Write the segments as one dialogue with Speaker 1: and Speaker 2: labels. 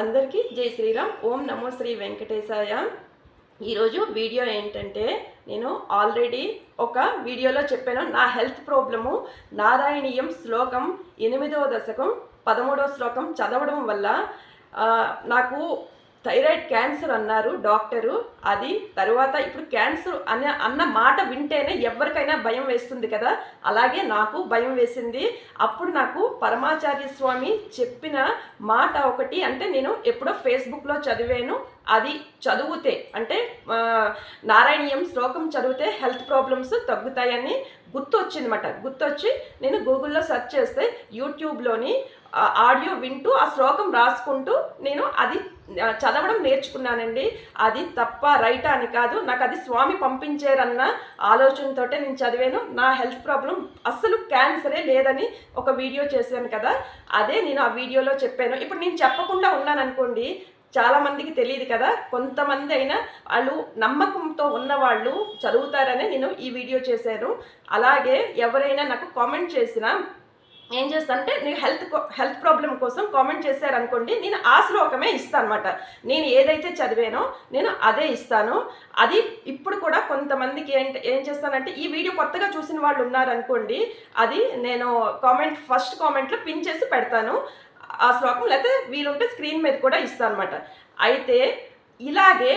Speaker 1: అందరికీ జై శ్రీరామ్. ఓం నమో శ్రీ వెంకటేశాయ. ఈరోజు వీడియో ఏంటంటే నేను ఆల్రెడీ ఒక వీడియోలో చెప్పాను. నా హెల్త్ ప్రాబ్లము నారాయణీయం శ్లోకం ఎనిమిదవ దశకం పదమూడవ శ్లోకం చదవడం వల్ల నాకు థైరాయిడ్ క్యాన్సర్ అన్నారు డాక్టరు. అది తర్వాత ఇప్పుడు క్యాన్సర్ అనే అన్న మాట వింటేనే ఎవరికైనా భయం వేస్తుంది కదా. అలాగే నాకు భయం వేసింది. అప్పుడు నాకు పరమాచార్య స్వామి చెప్పిన మాట ఒకటి అంటే నేను ఎప్పుడో ఫేస్బుక్లో చదివాను. అది చదివితే అంటే నారాయణీయం శ్లోకం చదివితే హెల్త్ ప్రాబ్లమ్స్ తగ్గుతాయని గుర్తు వచ్చిందన్నమాట గుర్తొచ్చి నేను గూగుల్లో సెర్చ్ చేస్తే యూట్యూబ్లోని ఆడియో వింటూ ఆ శ్లోకం రాసుకుంటూ నేను అది చదవడం నేర్చుకున్నానండి. అది తప్ప రైటా అని కాదు. నాకు అది స్వామి పంపించారన్న ఆలోచనతో నేను చదివాను. నా హెల్త్ ప్రాబ్లం అస్సలు క్యాన్సరే లేదని ఒక వీడియో చేశాను కదా. అదే నేను ఆ వీడియోలో చెప్పాను. ఇప్పుడు నేను చెప్పకుండా ఉన్నాను అనుకోండి చాలామందికి తెలియదు కదా. కొంతమంది అయినా వాళ్ళు నమ్మకంతో ఉన్నవాళ్ళు చదువుతారని నేను ఈ వీడియో చేశాను. అలాగే ఎవరైనా నాకు కామెంట్ చేసినా ఏం చేస్తానంటే నేను హెల్త్ హెల్త్ ప్రాబ్లం కోసం కామెంట్ చేశారనుకోండి నేను ఆ శ్లోకమే ఇస్తాను అనమాట నేను ఏదైతే చదివానో నేను అదే ఇస్తాను. అది ఇప్పుడు కూడా కొంతమందికి ఏంటి ఏం చేస్తానంటే ఈ వీడియో కొత్తగా చూసిన వాళ్ళు ఉన్నారనుకోండి అది నేను కామెంట్ ఫస్ట్ కామెంట్లో పిన్ చేసి పెడతాను. ఆ శ్లోకం లేకపోతే వీలుంటే స్క్రీన్ మీద కూడా ఇస్తాను అనమాట అయితే ఇలాగే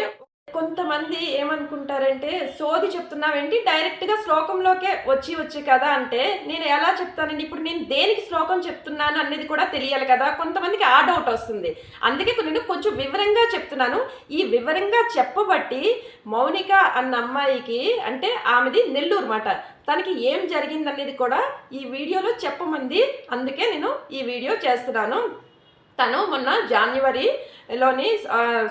Speaker 1: కొంతమంది ఏమనుకుంటారంటే సోది చెప్తున్నావేంటి? డైరెక్ట్గా శ్లోకంలోకే వచ్చి వచ్చి కదా అంటే నేను ఎలా చెప్తానండి? ఇప్పుడు నేను దేనికి శ్లోకం చెప్తున్నాను అనేది కూడా తెలియాలి కదా. కొంతమందికి ఆ డౌట్ వస్తుంది. అందుకే నేను కొంచెం వివరంగా చెప్తున్నాను. ఈ వివరంగా చెప్పబట్టి మౌనిక అన్న అమ్మాయికి అంటే ఆమెది నెల్లూరు మాట. తనకి ఏం జరిగిందనేది కూడా ఈ వీడియోలో చెప్పమంది. అందుకే నేను ఈ వీడియో చేస్తున్నాను. తను మొన్న జాన్యువరిలోని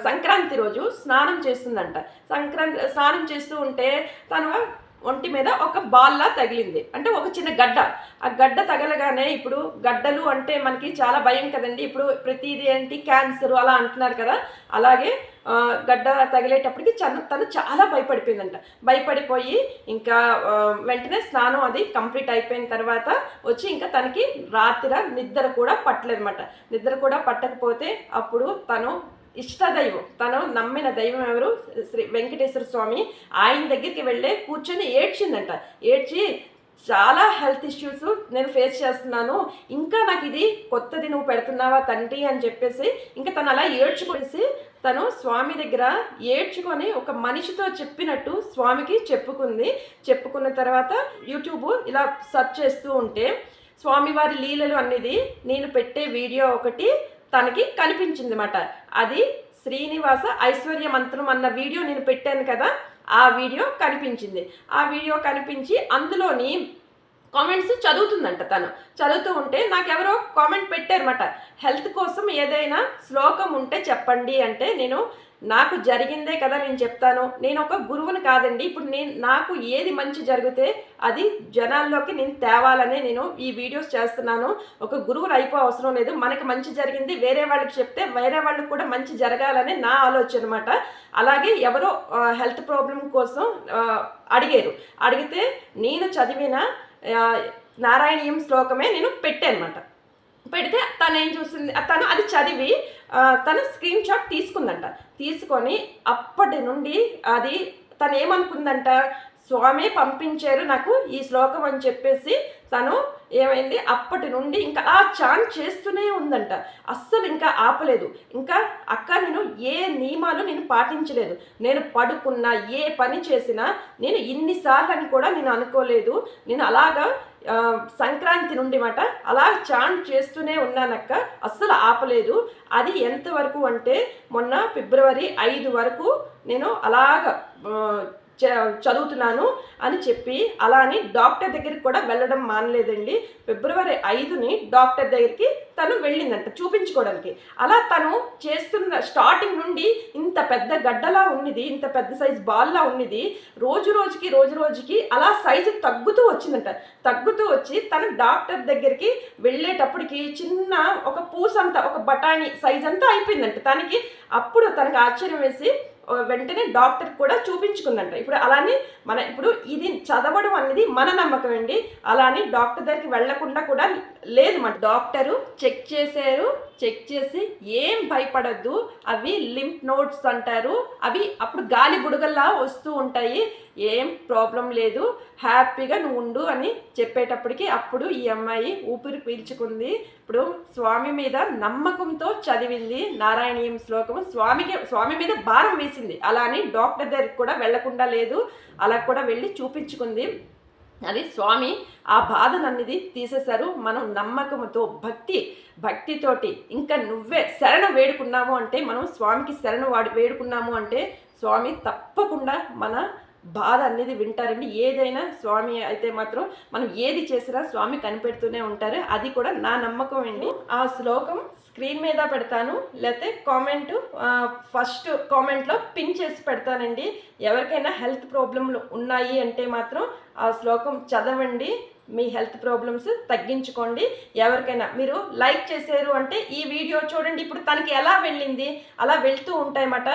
Speaker 1: సంక్రాంతి రోజు స్నానం చేస్తుందంట. సంక్రాంతి స్నానం చేస్తూ ఉంటే తను ఒంటి మీద ఒక బాల్లా తగిలింది. అంటే ఒక చిన్న గడ్డ. ఆ గడ్డ తగలగానే ఇప్పుడు గడ్డలు అంటే మనకి చాలా భయం కదండి. ఇప్పుడు ప్రతిదీ ఏంటి? క్యాన్సర్ అలా అంటున్నారు కదా. అలాగే గడ్డ తగిలేటప్పటికి చన తను చాలా భయపడిపోయిందంట. భయపడిపోయి ఇంకా వెంటనే స్నానం అది కంప్లీట్ అయిపోయిన తర్వాత వచ్చి ఇంకా తనకి రాత్రి నిద్ర కూడా పట్టలేదన్నమాట. నిద్ర కూడా పట్టకపోతే అప్పుడు తను ఇష్టదైవం తను నమ్మిన దైవం ఎవరు? శ్రీ వెంకటేశ్వర స్వామి. ఆయన దగ్గరికి వెళ్ళే కూర్చొని ఏడ్చిందంట. ఏడ్చి చాలా హెల్త్ ఇష్యూస్ నేను ఫేస్ చేస్తున్నాను. ఇంకా నాకు ఇది కొత్తది నువ్వు పెడుతున్నావా తండ్రి అని చెప్పేసి ఇంకా తను అలా ఏడ్చుకొనేసి తను స్వామి దగ్గర ఏడ్చుకొని ఒక మనిషితో చెప్పినట్టు స్వామికి చెప్పుకుంది. చెప్పుకున్న తర్వాత యూట్యూబ్ ఇలా సెర్చ్ చేస్తూ ఉంటే స్వామివారి లీలలు అనేది నేను పెట్టే వీడియో ఒకటి తనకి కనిపించింది అనమాట అది శ్రీనివాస ఐశ్వర్య మంత్రం అన్న వీడియో నేను పెట్టాను కదా ఆ వీడియో కనిపించింది. ఆ వీడియో కనిపించి అందులోని కామెంట్స్ చదువుతుందంట తను. చదువుతూ ఉంటే నాకెవరో కామెంట్ పెట్టారన్నమాట. హెల్త్ కోసం ఏదైనా శ్లోకం ఉంటే చెప్పండి అంటే నేను నాకు జరిగిందే కదా నేను చెప్తాను. నేను ఒక గురువుని కాదండి. ఇప్పుడు నేను నాకు ఏది మంచి జరిగితే అది జనాల్లోకి నేను తేవాలనే నేను ఈ వీడియోస్ చేస్తున్నాను. ఒక గురువులు అయిపో అవసరం లేదు. మనకి మంచి జరిగింది వేరే వాళ్ళకి చెప్తే వేరే వాళ్ళకి కూడా మంచి జరగాలనే నా ఆలోచన అనమాట అలాగే ఎవరో హెల్త్ ప్రాబ్లం కోసం అడిగారు. అడిగితే నేను చదివిన నారాయణీయం శ్లోకమే నేను పెట్టాను అనమాట పెడితే తను ఏం చూసింది తను అది చదివి తను స్క్రీన్ షాట్ తీసుకుందంట. తీసుకొని అప్పటి నుండి అది తను ఏమనుకుందంట స్వామి పంపించారు నాకు ఈ శ్లోకం అని చెప్పేసి తను ఏమైంది? అప్పటి నుండి ఇంకా ఆ చాన్ చేస్తూనే ఉందంట. అస్సలు ఇంకా ఆపలేదు. ఇంకా అక్క నేను ఏ నియమాలు నేను పాటించలేదు. నేను పడుకున్నా ఏ పని చేసినా నేను ఇన్నిసార్లు అని కూడా నేను అనుకోలేదు. నేను అలాగా సంక్రాంతి నుండి మాట అలా చాంట్ చేస్తూనే ఉన్నానక్క. అస్సలు ఆపలేదు. అది ఎంతవరకు అంటే మొన్న ఫిబ్రవరి ఐదు వరకు నేను అలాగ చదువుతున్నాను అని చెప్పి అలా అని డాక్టర్ దగ్గరికి కూడా వెళ్ళడం మానలేదండి. ఫిబ్రవరి ఐదుని డాక్టర్ దగ్గరికి తను వెళ్ళిందంట చూపించుకోవడానికి. అలా తను చేస్తున్న స్టార్టింగ్ నుండి ఇంత పెద్ద గడ్డలా ఉన్నది ఇంత పెద్ద సైజ్ బాల్లా ఉన్నది రోజు రోజుకి రోజు రోజుకి అలా సైజు తగ్గుతూ వచ్చిందంట. తగ్గుతూ వచ్చి తను డాక్టర్ దగ్గరికి వెళ్ళేటప్పటికి చిన్న ఒక పూసంత ఒక బఠానీ సైజ్ అంతా అయిపోయిందంట. తనకి అప్పుడు తనకు ఆశ్చర్యం వేసి వెంటనే డాక్టర్ కూడా చూపించుకుందంట. ఇప్పుడు అలానే మన ఇప్పుడు ఇది చదవడం అనేది మన నమ్మకం అండి. అలా అని డాక్టర్ దగ్గరికి వెళ్ళకుండా కూడా లేదు మన డాక్టరు చెక్ చేశారు. చెక్ చేసి ఏం భయపడద్దు. అవి లింప్ నోట్స్ అంటారు. అవి అప్పుడు గాలి బుడగల్లా వస్తూ ఉంటాయి. ఏం ప్రాబ్లం లేదు. హ్యాపీగా నువ్వు ఉండు అని చెప్పేటప్పటికి అప్పుడు ఈ అమ్మాయి ఊపిరి పీల్చుకుంది. ఇప్పుడు స్వామి మీద నమ్మకంతో చదివింది నారాయణీయం శ్లోకం స్వామికి స్వామి మీద భారం వేసింది. అలా అని డాక్టర్ దగ్గరికి కూడా వెళ్ళకుండా లేదు. అలా కూడా వెళ్ళి చూపించుకుంది. అది స్వామి ఆ బాధనన్నది తీసేశారు. మనం నమ్మకంతో భక్తి భక్తితోటి ఇంకా నువ్వే శరణ వేడుకున్నాము అంటే మనం స్వామికి శరణ వాడి వేడుకున్నాము అంటే స్వామి తప్పకుండా మన బాధ అనేది వింటారండి. ఏదైనా స్వామి అయితే మాత్రం మనం ఏది చేసినా స్వామి కనిపెడుతూనే ఉంటారు. అది కూడా నా నమ్మకం అండి. ఆ శ్లోకం స్క్రీన్ మీద పెడతాను. లేకపోతే కామెంట్ ఫస్ట్ కామెంట్లో పిన్ చేసి పెడతానండి. ఎవరికైనా హెల్త్ ప్రాబ్లంలు ఉన్నాయి అంటే మాత్రం ఆ శ్లోకం చదవండి. మీ హెల్త్ ప్రాబ్లమ్స్ తగ్గించుకోండి. ఎవరికైనా మీరు లైక్ చేశారు అంటే ఈ వీడియో చూడండి. ఇప్పుడు తనకి ఎలా వెళ్ళింది? అలా వెళ్తూ ఉంటాయన్నమాట.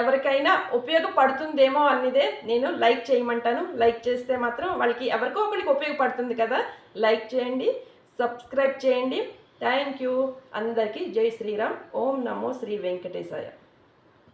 Speaker 1: ఎవరికైనా ఉపయోగపడుతుందేమో అన్నదే నేను లైక్ చేయమంటాను. లైక్ చేస్తే మాత్రం వాళ్ళకి ఎవరికో ఒకరికి ఉపయోగపడుతుంది కదా. లైక్ చేయండి. సబ్స్క్రైబ్ చేయండి. థ్యాంక్ యూ అందరికీ జై శ్రీరామ్. ఓం నమో శ్రీ వెంకటేశాయ.